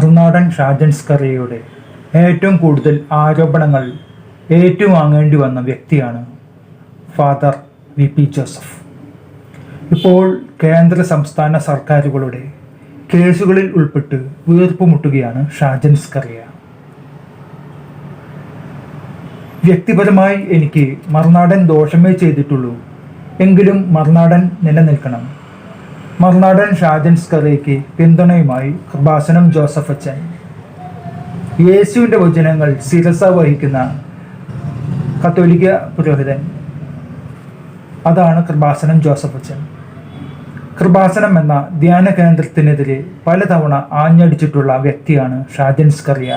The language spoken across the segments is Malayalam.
മറുനാടൻ ഷാജൻസ്കറിയയുടെ ഏറ്റവും കൂടുതൽ ആരോപണങ്ങൾ ഏറ്റുവാങ്ങേണ്ടി വന്ന വ്യക്തിയാണ് ഫാദർ വി പി ജോസഫ്. ഇപ്പോൾ കേന്ദ്ര സംസ്ഥാന സർക്കാരുകളുടെ കേസുകളിൽ ഉൾപ്പെട്ട് വീർപ്പുമുട്ടുകയാണ് ഷാജൻസ്കറിയ വ്യക്തിപരമായി എനിക്ക് മറുനാടൻ ദോഷമേ ചെയ്തിട്ടുള്ളൂ. എങ്കിലും മറുനാടൻ നിലനിൽക്കണം. മറുനാടൻ ഷാജൻസ്കറിയയ്ക്ക് പിന്തുണയുമായി കൃപാസനം ജോസഫ് അച്ചൻ യേശുവിന്റെ വചനങ്ങൾ ശിരസ വഹിക്കുന്ന കത്തോലിക്ക പുരോഹിതൻ. അതാണ് കൃപാസനം ജോസഫ് അച്ചൻ കൃപാസനം എന്ന ധ്യാന കേന്ദ്രത്തിനെതിരെ പലതവണ ആഞ്ഞടിച്ചിട്ടുള്ള വ്യക്തിയാണ് ഷാജൻസ് കറിയ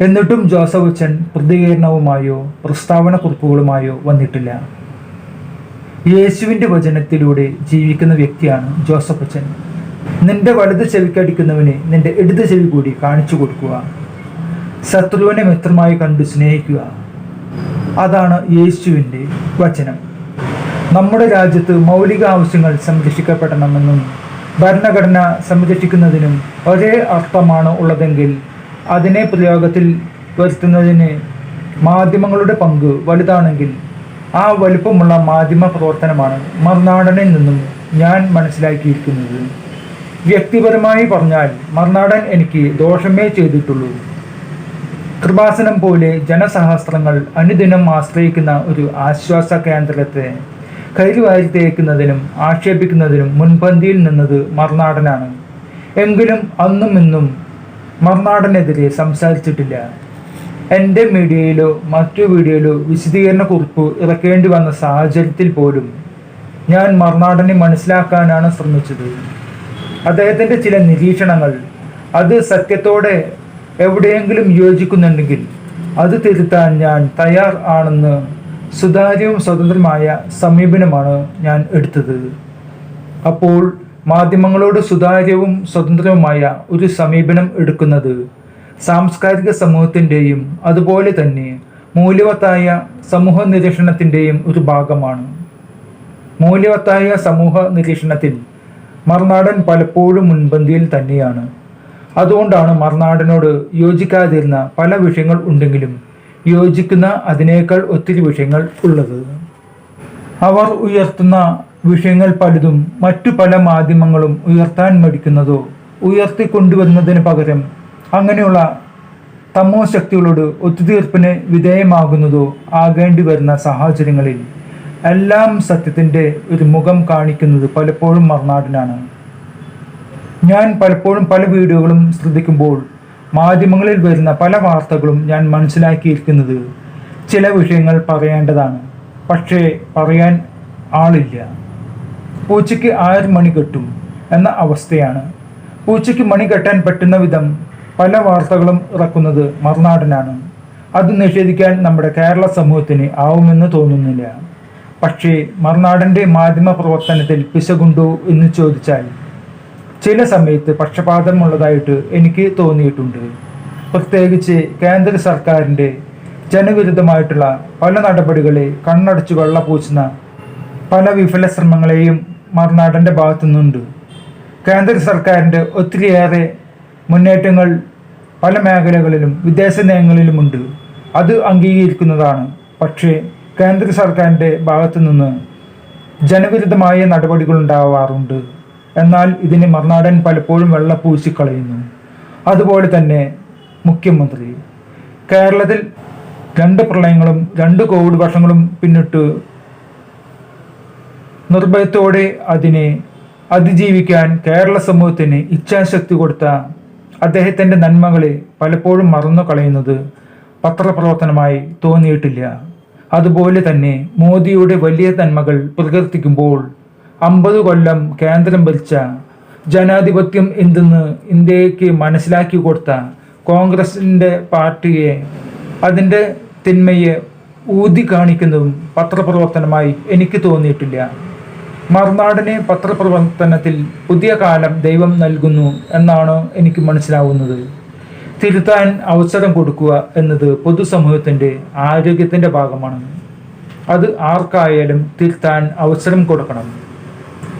എന്നിട്ടും ജോസഫ് അച്ചൻ പ്രതികരണവുമായോ പ്രസ്താവന കുറിപ്പുകളുമായോ വന്നിട്ടില്ല. യേശുവിന്റെ വചനത്തിലൂടെ ജീവിക്കുന്ന വ്യക്തിയാണ് ജോസഫ് അച്ഛൻ. നിന്റെ വലത് ചെവിക്കടിക്കുന്നവന് നിന്റെ ഇടത് ചെവി കൂടി കാണിച്ചു കൊടുക്കുക. ശത്രുവിനെ മിത്രമായി കണ്ടു സ്നേഹിക്കുക. അതാണ് യേശുവിന്റെ വചനം. നമ്മുടെ രാജ്യത്ത് മൗലിക ആവശ്യങ്ങൾ സംരക്ഷിക്കപ്പെടണമെന്നും ഭരണഘടന സംരക്ഷിക്കുന്നതിനും ഒരേ അർത്ഥമാണ് ഉള്ളതെങ്കിൽ അതിനെ പ്രയോഗത്തിൽ വരുത്തുന്നതിന് മാധ്യമങ്ങളുടെ പങ്ക് വലുതാണെങ്കിൽ ആ വലുപ്പമുള്ള മാധ്യമ പ്രവർത്തനമാണ് മർനാടനിൽ നിന്നും ഞാൻ മനസ്സിലാക്കിയിരിക്കുന്നത്. വ്യക്തിപരമായി പറഞ്ഞാൽ മർനാടൻ എനിക്ക് ദോഷമേ ചെയ്തിട്ടുള്ളൂ. കൃപാസനം പോലെ ജനസഹസ്രങ്ങൾ അനുദിനം ആശ്രയിക്കുന്ന ഒരു ആശ്വാസ കേന്ദ്രത്തെ കരുവാരി തേക്കുന്നതിനും ആക്ഷേപിക്കുന്നതിനും മുൻപന്തിയിൽ നിന്നത് മർനാടനാണ്. എങ്കിലും അന്നും ഇന്നും മർനാടനെതിരെ സംസാരിച്ചിട്ടില്ല. എന്റെ മീഡിയയിലോ മറ്റു വീഡിയോയിലോ വിശദീകരണ കുറിപ്പ് ഇറക്കേണ്ടി വന്ന സാഹചര്യത്തിൽ പോലും ഞാൻ മറുനാടനെ മനസ്സിലാക്കാനാണ് ശ്രമിച്ചത്. അദ്ദേഹത്തിന്റെ ചില നിരീക്ഷണങ്ങൾ അത് സത്യത്തോടെ എവിടെയെങ്കിലും യോജിക്കുന്നുണ്ടെങ്കിൽ അത് തിരുത്താൻ ഞാൻ തയ്യാർ ആണെന്ന് സുതാര്യവും സ്വതന്ത്രമായ സമീപനമാണ് ഞാൻ എടുത്തത്. അപ്പോൾ മാധ്യമങ്ങളോട് സുതാര്യവും സ്വതന്ത്രവുമായ ഒരു സമീപനം എടുക്കുന്നത് സാംസ്കാരിക സമൂഹത്തിന്റെയും അതുപോലെ തന്നെ മൂല്യവത്തായ സമൂഹ നിരീക്ഷണത്തിന്റെയും ഒരു ഭാഗമാണ്. മൂല്യവത്തായ സമൂഹ നിരീക്ഷണത്തിൽ മറുനാടൻ പലപ്പോഴും മുൻപന്തിയിൽ തന്നെയാണ്. അതുകൊണ്ടാണ് മറുനാടനോട് യോജിക്കാതിരുന്ന പല വിഷയങ്ങൾ ഉണ്ടെങ്കിലും യോജിക്കുന്ന അതിനേക്കാൾ ഒത്തിരി വിഷയങ്ങൾ ഉള്ളത്. അവർ ഉയർത്തുന്ന വിഷയങ്ങൾ പലതും മറ്റു പല മാധ്യമങ്ങളും ഉയർത്താൻ മടിക്കുന്നതോ ഉയർത്തിക്കൊണ്ടുവരുന്നതിന് പകരം അങ്ങനെയുള്ള തമോ ശക്തികളോട് ഒത്തുതീർപ്പിന് വിധേയമാകുന്നതോ ആകേണ്ടി വരുന്ന സാഹചര്യങ്ങളിൽ എല്ലാം സത്യത്തിന്റെ ഒരു മുഖം കാണിക്കുന്നത് പലപ്പോഴും മറുനാടിനാണ്. ഞാൻ പലപ്പോഴും പല വീഡിയോകളും ശ്രദ്ധിക്കുമ്പോൾ മാധ്യമങ്ങളിൽ വരുന്ന പല വാർത്തകളും ഞാൻ മനസ്സിലാക്കിയിരിക്കുന്നത് ചില വിഷയങ്ങൾ പറയേണ്ടതാണ്. പക്ഷേ പറയാൻ ആളില്ല. പൂച്ചയ്ക്ക് ആറ് മണി കെട്ടും എന്ന അവസ്ഥയാണ്. പൂച്ചയ്ക്ക് മണി കെട്ടാൻ പറ്റുന്ന വിധം പല വാർത്തകളും ഇറക്കുന്നത് മറുനാടനാണ്. അത് നിഷേധിക്കാൻ നമ്മുടെ കേരള സമൂഹത്തിന് ആവുമെന്ന് തോന്നുന്നില്ല. പക്ഷേ മറുനാടന്റെ മാധ്യമ പ്രവർത്തനത്തിൽ പിശകുണ്ടോ എന്ന് ചോദിച്ചാൽ ചില സമയത്ത് പക്ഷപാതമുള്ളതായിട്ട് എനിക്ക് തോന്നിയിട്ടുണ്ട്. പ്രത്യേകിച്ച് കേന്ദ്ര സർക്കാരിന്റെ ജനവിരുദ്ധമായിട്ടുള്ള പല നടപടികളെ കണ്ണടച്ചു വെള്ള പൂച്ചുന്ന പല വിഫല ശ്രമങ്ങളെയും മറുനാടന്റെ ഭാഗത്തു നിന്നുണ്ട് കേന്ദ്ര സർക്കാരിന്റെ ഒത്തിരിയേറെ മുന്നേറ്റങ്ങൾ പല മേഖലകളിലും വിദേശ നയങ്ങളിലുമുണ്ട് അത് അംഗീകരിക്കുന്നതാണ്. പക്ഷേ കേന്ദ്ര സർക്കാരിന്റെ ഭാഗത്തു നിന്ന് ജനവിരുദ്ധമായ നടപടികൾ ഉണ്ടാവാറുണ്ട്. എന്നാൽ ഇതിന് മറുനാടൻ പലപ്പോഴും വെള്ളപ്പൂശിക്കളയുന്നു അതുപോലെ തന്നെ മുഖ്യമന്ത്രി. കേരളത്തിൽ രണ്ട് പ്രളയങ്ങളും രണ്ട് കോവിഡ് വർഷങ്ങളും പിന്നിട്ട് നിർഭയത്തോടെ അതിനെ അതിജീവിക്കാൻ കേരള സമൂഹത്തിന് ഇച്ഛാശക്തി കൊടുത്ത അദ്ദേഹത്തിന്റെ നന്മകളെ പലപ്പോഴും മറന്നു കളയുന്നത് പത്രപ്രവർത്തനമായി തോന്നിയിട്ടില്ല. അതുപോലെ തന്നെ മോദിയുടെ വലിയ നന്മകൾ പ്രകീർത്തിക്കുമ്പോൾ അമ്പത് കൊല്ലം കേന്ദ്രം ഭരിച്ച ജനാധിപത്യം എന്തെന്ന് ഇന്ത്യയ്ക്ക് മനസ്സിലാക്കി കൊടുത്ത കോൺഗ്രസിന്റെ പാർട്ടിയെ അതിന്റെ തിന്മയെ ഊതി കാണിക്കുന്നതും പത്രപ്രവർത്തനമായി എനിക്ക് തോന്നിയിട്ടില്ല. മറുനാടിനെ പത്രപ്രവർത്തനത്തിൽ പുതിയ കാലം ദൈവം നൽകുന്നു എന്നാണ് എനിക്ക് മനസ്സിലാവുന്നത്. തിരുത്താൻ അവസരം കൊടുക്കുക എന്നത് പൊതുസമൂഹത്തിന്റെ ആരോഗ്യത്തിന്റെ ഭാഗമാണ്. അത് ആർക്കായാലും തിരുത്താൻ അവസരം കൊടുക്കണം.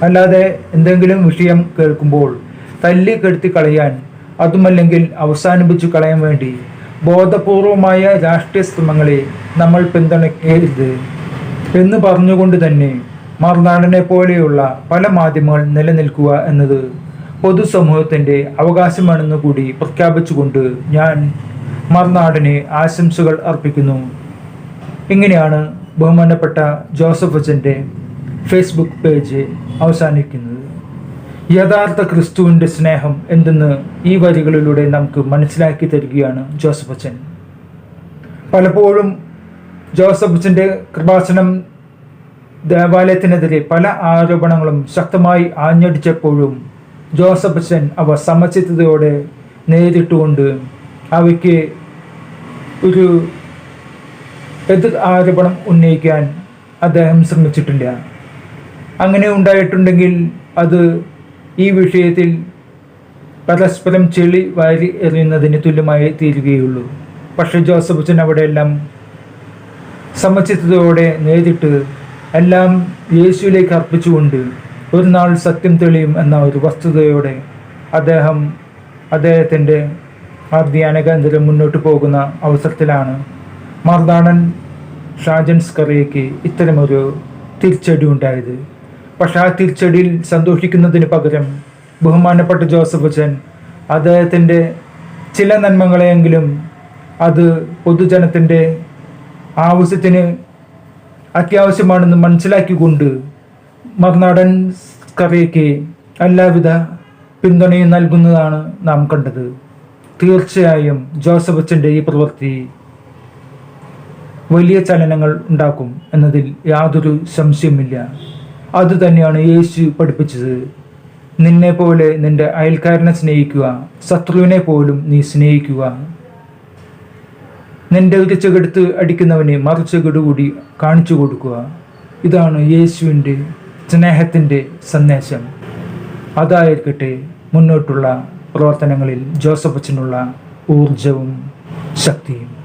അല്ലാതെ എന്തെങ്കിലും വിഷയം കേൾക്കുമ്പോൾ തല്ലി കെടുത്തി കളയാൻ അതുമല്ലെങ്കിൽ അവസാനിപ്പിച്ചു കളയാൻ വേണ്ടി ബോധപൂർവമായ രാഷ്ട്രീയ ശ്രമങ്ങളെ നമ്മൾ പിന്തുണയ്ക്കരുത് എന്ന് പറഞ്ഞുകൊണ്ട് തന്നെ മറുനാടനെ പോലെയുള്ള പല മാധ്യമങ്ങൾ നിലനിൽക്കുക എന്നത് പൊതുസമൂഹത്തിന്റെ അവകാശമാണെന്ന് കൂടി പ്രഖ്യാപിച്ചുകൊണ്ട് ഞാൻ മറുനാടിന് ആശംസകൾ അർപ്പിക്കുന്നു. ഇങ്ങനെയാണ് ബഹുമാനപ്പെട്ട ജോസഫ് അച്ഛന്റെ ഫേസ്ബുക്ക് പേജ് അവസാനിക്കുന്നത്. യഥാർത്ഥ ക്രിസ്തുവിന്റെ സ്നേഹം എന്തെന്ന് ഈ വരികളിലൂടെ നമുക്ക് മനസ്സിലാക്കി തരികയാണ് ജോസഫ് അച്ഛൻ. പലപ്പോഴും ജോസഫ് അച്ഛന്റെ കൃപാസനം ദേവാലയത്തിനെതിരെ പല ആരോപണങ്ങളും ശക്തമായി ആഞ്ഞടിച്ചപ്പോഴും ജോസഫ് ബച്ചൻ അവ സമചിത്തതയോടെ നേരിട്ടുകൊണ്ട് അവയ്ക്ക് ഒരു എതിർ ആരോപണം ഉന്നയിക്കാൻ അദ്ദേഹം ശ്രമിച്ചിട്ടില്ല. അങ്ങനെ ഉണ്ടായിട്ടുണ്ടെങ്കിൽ അത് ഈ വിഷയത്തിൽ പരസ്പരം ചെളി വാരി എറിയുന്നതിന് തുല്യമായി തീരുകയുള്ളൂ. പക്ഷേ ജോസഫ് ബച്ചൻ അവിടെയെല്ലാം സമചിത്തതയോടെ നേരിട്ട് എല്ലാം യേശുവിലേക്ക് അർപ്പിച്ചുകൊണ്ട് ഒരു നാൾ സത്യം തെളിയും എന്ന ഒരു വസ്തുതയോടെ അദ്ദേഹം അദ്ദേഹത്തിന്റെ ആ ധ്യാനകേന്ദ്രം മുന്നോട്ട് പോകുന്ന അവസരത്തിലാണ് മാർദാടൻ ഷാജൻസ് സ്കറിയയ്ക്ക് ഇത്തരമൊരു തിരിച്ചടി ഉണ്ടായത്. പക്ഷെ ആ തിരിച്ചടിയിൽ സന്തോഷിക്കുന്നതിന് പകരം ബഹുമാനപ്പെട്ട ജോസഫ് അച്ഛൻ അദ്ദേഹത്തിന്റെ ചില നന്മകളെയെങ്കിലും അത് പൊതുജനത്തിന്റെ ആവശ്യത്തിന് അത്യാവശ്യമാണെന്ന് മനസ്സിലാക്കിക്കൊണ്ട് മറുനാടൻ കവയ്ക്ക് എല്ലാവിധ പിന്തുണയും നൽകുന്നതാണ് നാം കണ്ടത്. തീർച്ചയായും ജോസഫ് അച്ഛന്റെ ഈ പ്രവൃത്തി വലിയ ചലനങ്ങൾ ഉണ്ടാക്കും എന്നതിൽ യാതൊരു സംശയമില്ല അതുതന്നെയാണ് യേശു പഠിപ്പിച്ചത്. നിന്നെ പോലെ നിന്റെ അയൽക്കാരനെ സ്നേഹിക്കുക ശത്രുവിനെ പോലും നീ സ്നേഹിക്കുക. നിന്റെ ഒരു ചെകെടുത്ത് അടിക്കുന്നവനെ മറുചെകട് കൂടി കാണിച്ചു കൊടുക്കുക. ഇതാണ് യേശുവിന്റെ സ്നേഹത്തിന്റെ സന്ദേശം. അതായിരിക്കട്ടെ മുന്നോട്ടുള്ള പ്രവർത്തനങ്ങളിൽ ജോസഫച്ചിനുള്ള ഊർജവും ശക്തിയും.